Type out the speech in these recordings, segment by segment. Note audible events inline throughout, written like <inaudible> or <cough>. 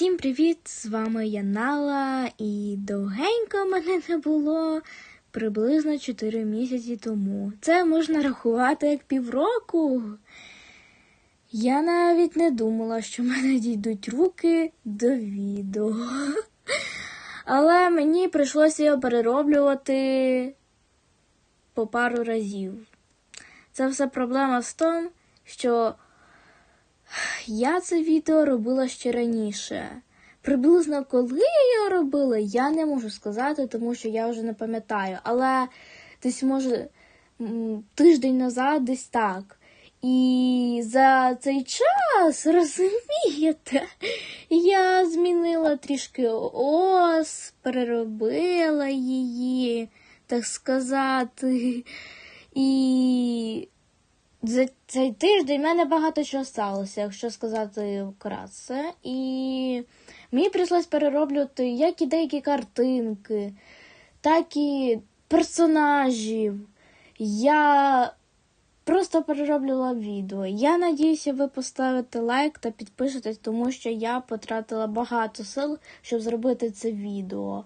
Всім привіт! З вами я Нала, і довгенько мене не було приблизно 4 місяці тому. Це можна рахувати як півроку. Я навіть не думала, що в мене дійдуть руки до відео. Але мені прийшлося його перероблювати по пару разів. Це все проблема з тим, що я це відео робила ще раніше. Приблизно коли я його робила, я не можу сказати, тому що я вже не пам'ятаю. Але десь, може, тиждень назад, десь так. І за цей час, <laughs> розумієте, я змінила трішки ос, переробила її, так сказати. І за цей тиждень в мене багато чого сталося, якщо сказати вкратце. І мені прийшлось перероблювати як і деякі картинки, так і персонажів. Я просто перероблювала відео. Я надіюся, ви поставите лайк та підпишетесь, тому що я потратила багато сил, щоб зробити це відео.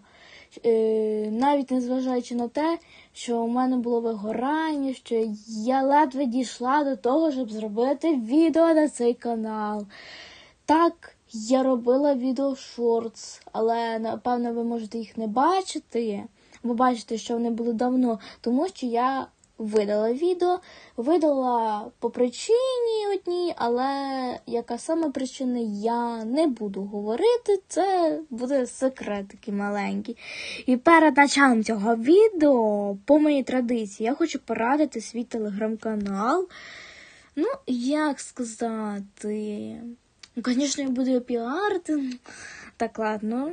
Е, навіть незважаючи на те, що у мене було вигорання, що я ледве дійшла до того, щоб зробити відео на цей канал. Так, я робила відео шортс, але напевно ви можете їх не бачити. Бо бачите, що вони були давно, тому що я видала відео, видала по причині одній, але яка саме причина, я не буду говорити. Це буде секрет такий маленький. І перед началом цього відео, по моїй традиції, я хочу порадити свій телеграм-канал. Ну, як сказати. Ну, звісно, я буду його піарити. Так, ладно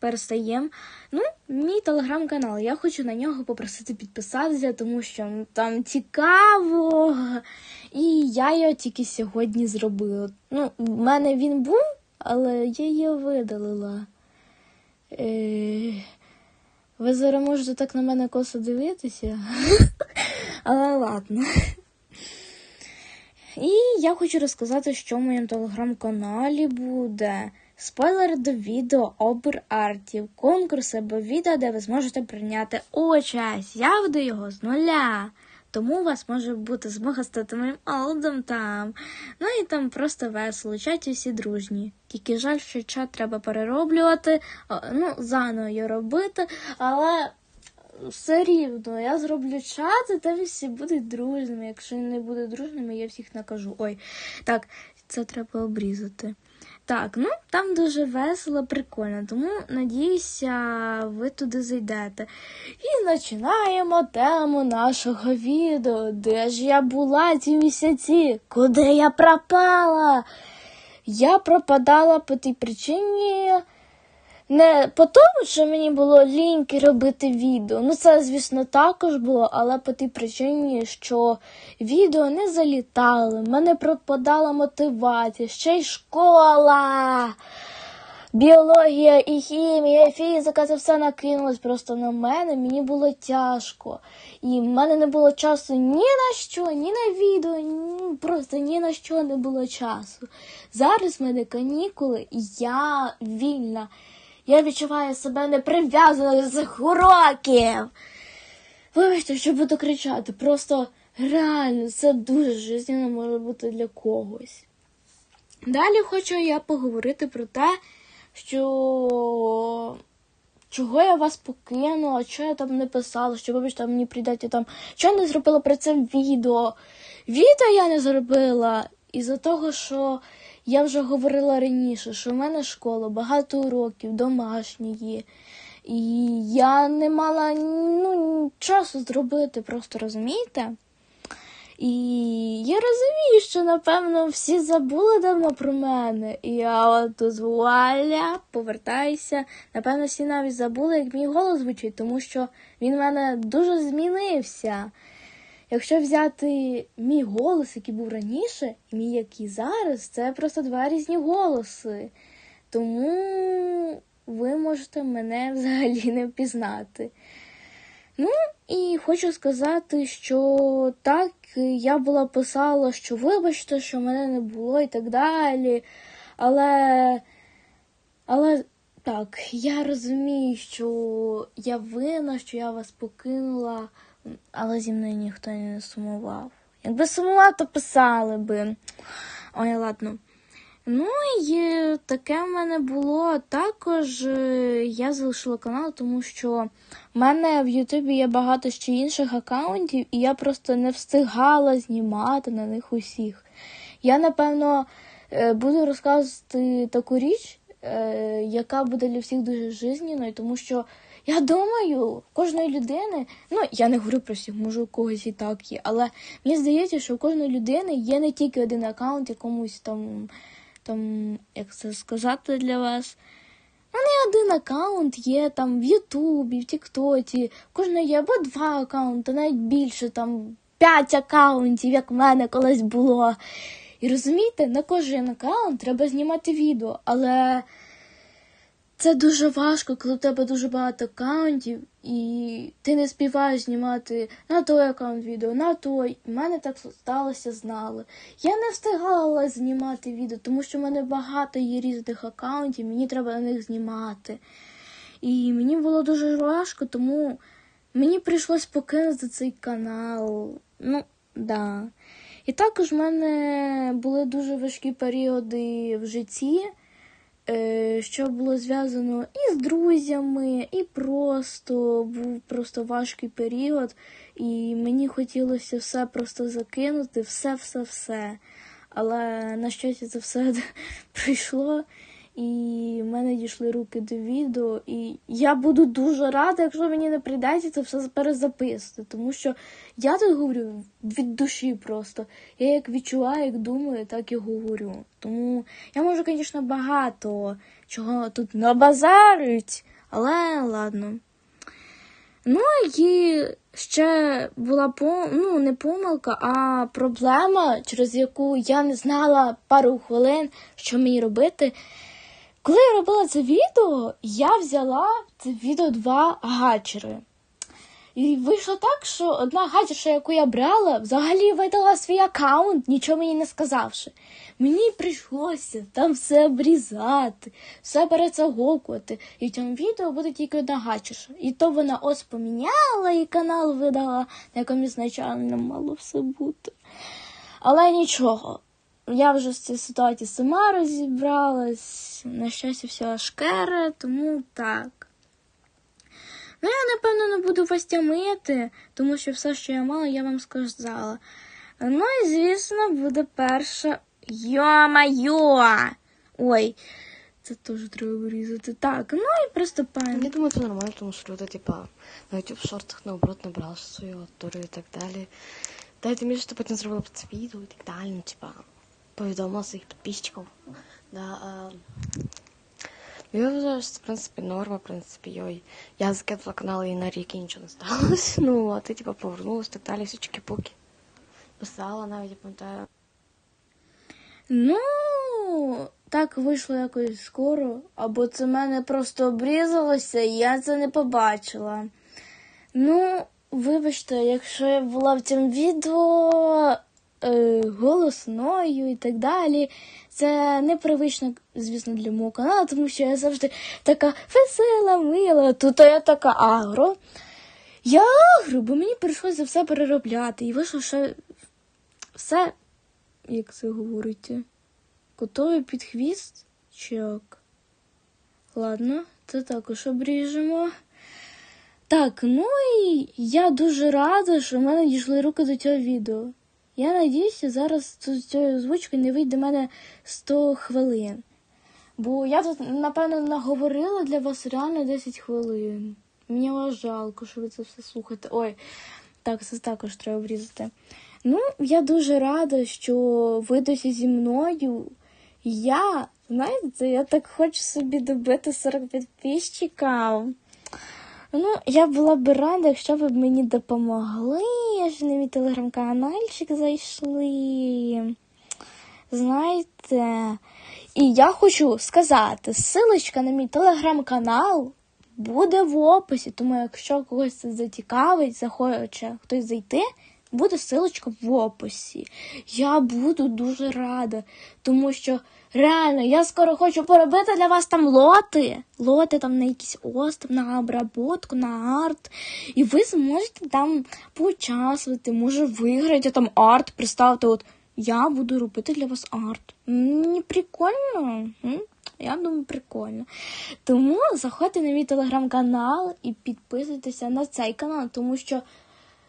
перестаємо. Ну, мій телеграм-канал. Я хочу на нього попросити підписатися, тому що там цікаво. І я його тільки сьогодні зробила. Ну, в мене він був, але я його видалила. Е... Ви зараз можете так на мене косо дивитися. <laughs> Але ладно. І я хочу розказати, що в моєму телеграм-каналі буде. Спойлери до відео обр артів, конкурс або відео, де ви зможете прийняти участь. Я веду його з нуля. Тому у вас може бути змога стати моїм олдом там. Ну і там просто весело, чаті всі дружні. Тільки жаль, що чат треба перероблювати, ну, заново його робити, але все рівно я зроблю чат, і там всі будуть дружними. Якщо не будуть дружними, я всіх накажу. Ой, так, це треба обрізати. Так, ну там дуже весело, прикольно, тому надіюся, ви туди зайдете. І починаємо тему нашого відео. Де ж я була ці місяці? Куди я пропала? Я пропадала по тій причині. Не по тому, що мені було ліньки робити відео. Ну, це, звісно, також було, але по тій причині, що відео не залітали, в мене пропадала мотивація, ще й школа. Біологія і хімія, і фізика, це все накинулось просто на мене. Мені було тяжко. І в мене не було часу ні на що, ні на відео, ні, просто ні на що не було часу. Зараз в мене канікули, і я вільна. Я відчуваю себе неприв'язаною з цих уроків. Вибачте, що буду кричати. Просто реально це дуже жизненно може бути для когось. Далі хочу я поговорити про те, що чого я вас покинула, що я там не писала, що вибачте, мені прийдете там, що я не зробила про це відео. Відео я не зробила із-за того, що я вже говорила раніше, що в мене школа, багато уроків, домашньої. І я не мала ну, часу зробити, просто розумієте? І я розумію, що, напевно, всі забули давно про мене. І я от тут вуаля, повертаюся. Напевно, всі навіть забули, як мій голос звучить, тому що він в мене дуже змінився. Якщо взяти мій голос, який був раніше, і мій який зараз, це просто два різні голоси. Тому ви можете мене <laughs> взагалі не впізнати. Ну, і хочу сказати, що так, я була писала, що вибачте, що мене не було і так далі. Але Але так, я розумію, що я винна, що я вас покинула, але зі мною ніхто не сумував. Якби сумував, то писали би. Ой, ладно. Ну і таке в мене було. Також е, я залишила канал, тому що в мене в Ютубі є багато ще інших аккаунтів, і я просто не встигала знімати на них усіх. Я, напевно, е, буду розказувати таку річ, е, яка буде для всіх дуже жизненною, тому що я думаю, кожної людини, ну я не говорю про всіх, може у когось і так є, але мені здається, що у кожної людини є не тільки один аккаунт якомусь там, там як це сказати для вас. У мене один аккаунт є там в Ютубі, в Тіктоці, в кожної є або два аккаунти, навіть більше, там п'ять аккаунтів, як в мене колись було. І розумієте, на кожен аккаунт треба знімати відео, але це дуже важко, коли в тебе дуже багато аккаунтів, і ти не співаєш знімати на той аккаунт відео, на той. У мене так сталося, знали. Я не встигала знімати відео, тому що в мене багато є різних аккаунтів, мені треба на них знімати. І мені було дуже важко, тому мені прийшлось покинути цей канал. Ну, да. І також в мене були дуже важкі періоди в житті, е, що було зв'язано і з друзями, і просто був просто важкий період, і мені хотілося все просто закинути, все, все, все. Але на щастя це все <laughs> прийшло, і в мене дійшли руки до відео. І я буду дуже рада, якщо мені не прийдеться це все перезаписувати. Тому що я тут говорю від душі просто. Я як відчуваю, як думаю, так і говорю. Тому я можу, звісно, багато чого тут набазарить, але ладно. Ну і ще була пом... ну, не помилка, а проблема, через яку я не знала пару хвилин, що мені робити. Коли я робила це відео, я взяла це відео два гачери. І вийшло так, що одна гачерша, яку я брала, взагалі видала свій аккаунт, нічого мені не сказавши. Мені прийшлося там все обрізати, все перецагокувати. І в цьому відео буде тільки одна гачерша. І то вона ось поміняла і канал видала, на якому ізначально мало все бути. Але нічого. Я вже з цієї ситуації сама розібралась. На щастя, все шкере, тому так. Ну, я, напевно, не буду вас тямити, тому що все, що я мала, я вам сказала. Ну і, звісно, буде перша. Йо-майо! Ой, це теж треба вирізати. Так, ну і приступаємо. Я думаю, це нормально, тому що люди, типа, на YouTube шортах наоборот набрали свою аудиторію і так далі. Тим більше, що потім зробила під це відео і так далі, ну, типа, повідомила своїх підписчиків. Да, а... Я вважаю, що це, в принципі, норма, в принципі, йой. Я закидала канал і на рік і нічого не сталося. <laughs> Ну, а ти, типа, повернулась так далі, всі чики-пуки. Писала навіть, я пам'ятаю. Ну, так вийшло якось скоро, або це в мене просто обрізалося, і я це не побачила. Ну, вибачте, якщо я була в цьому відео е, голосною і так далі, це непривично, звісно, для мого каналу, тому що я завжди така весела, мила, тут я така агро. Я агро, бо мені прийшлося все переробляти. І вийшло ще все, як це говориться, котові під хвіст чи як? Ладно, це також обріжемо. Так, ну і я дуже рада, що в мене дійшли руки до цього відео. Я надіюся, зараз цією озвучкою не вийде мене 100 хвилин. Бо я тут, напевно, наговорила для вас реально 10 хвилин. Мені вас жалко, що ви це все слухаєте. Ой, так, це також треба врізати. Ну, я дуже рада, що ви досі зі мною. Я, знаєте, я так хочу собі добити 40 підписчиків. Ну, я була б рада, якщо ви б мені допомогли, аж на мій телеграм-канальчик зайшли. Знаєте, і я хочу сказати, ссылочка на мій телеграм-канал буде в описі, тому якщо когось це зацікавить, захоче хтось зайти, буде ссылочка в описі. Я буду дуже рада, тому що Реально, я скоро хочу поробити для вас там лоти. Лоти там на якийсь остров, на обработку, на арт. І ви зможете там поучаствувати, може виграти там арт, представте, от я буду робити для вас арт. Не прикольно? Я думаю, прикольно. Тому заходьте на мій телеграм-канал і підписуйтеся на цей канал, тому що.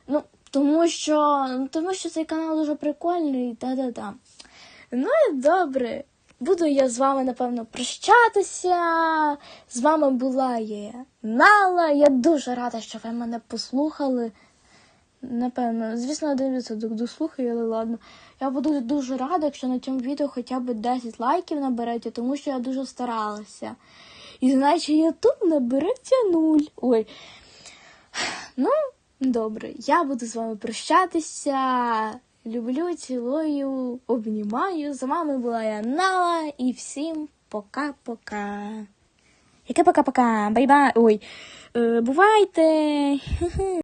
Ну, тому що, ну, тому що цей канал дуже прикольний, та-та-та. Ну і добре. Буду я з вами, напевно, прощатися. З вами була я Нала. Я дуже рада, що ви мене послухали. Напевно, звісно, відсоток дослухаю, але ладно. Я буду дуже рада, якщо на цьому відео хоча б 10 лайків наберете, тому що я дуже старалася. І значить, Ютуб набереться нуль. Ой. Ну, добре, я буду з вами прощатися. Люблю, цілую, обнімаю. З вами була я Нала і всім пока-пока. Яке пока-пока? Бай-бай. Ой, е, бувайте.